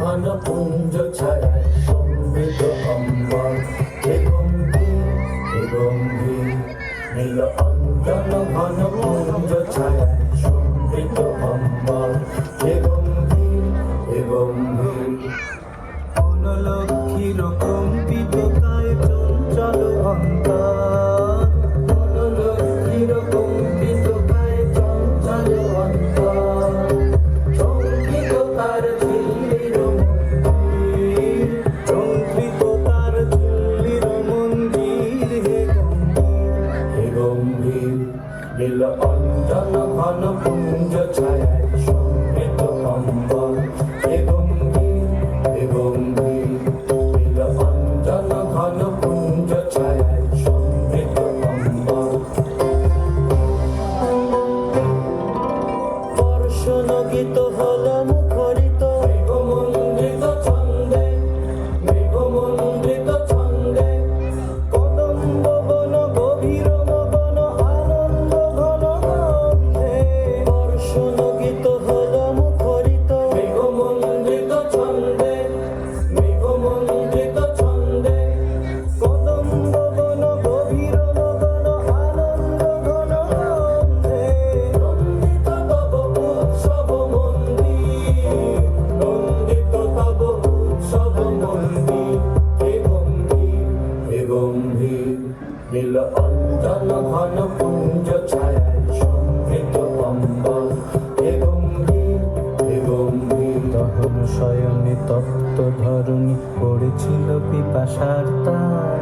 ঘন পুঞ্জ ছাড়ায় সমৃত অম্বর হে গম্ভীর হে গম্ভীর, নীল অঞ্জন ঘন পুঞ্জ ছাড়ায় সমৃত অম্বর হে গম্ভীর হে গম্ভীর অনুলোক under the ঘন ঘন কুঞ্জ ছায় সমৃত কম্বল হে গম্ভীর হে গম্ভীর, তখন শয়নে তপ্ত ধরণী পড়েছিল পিপাসার তার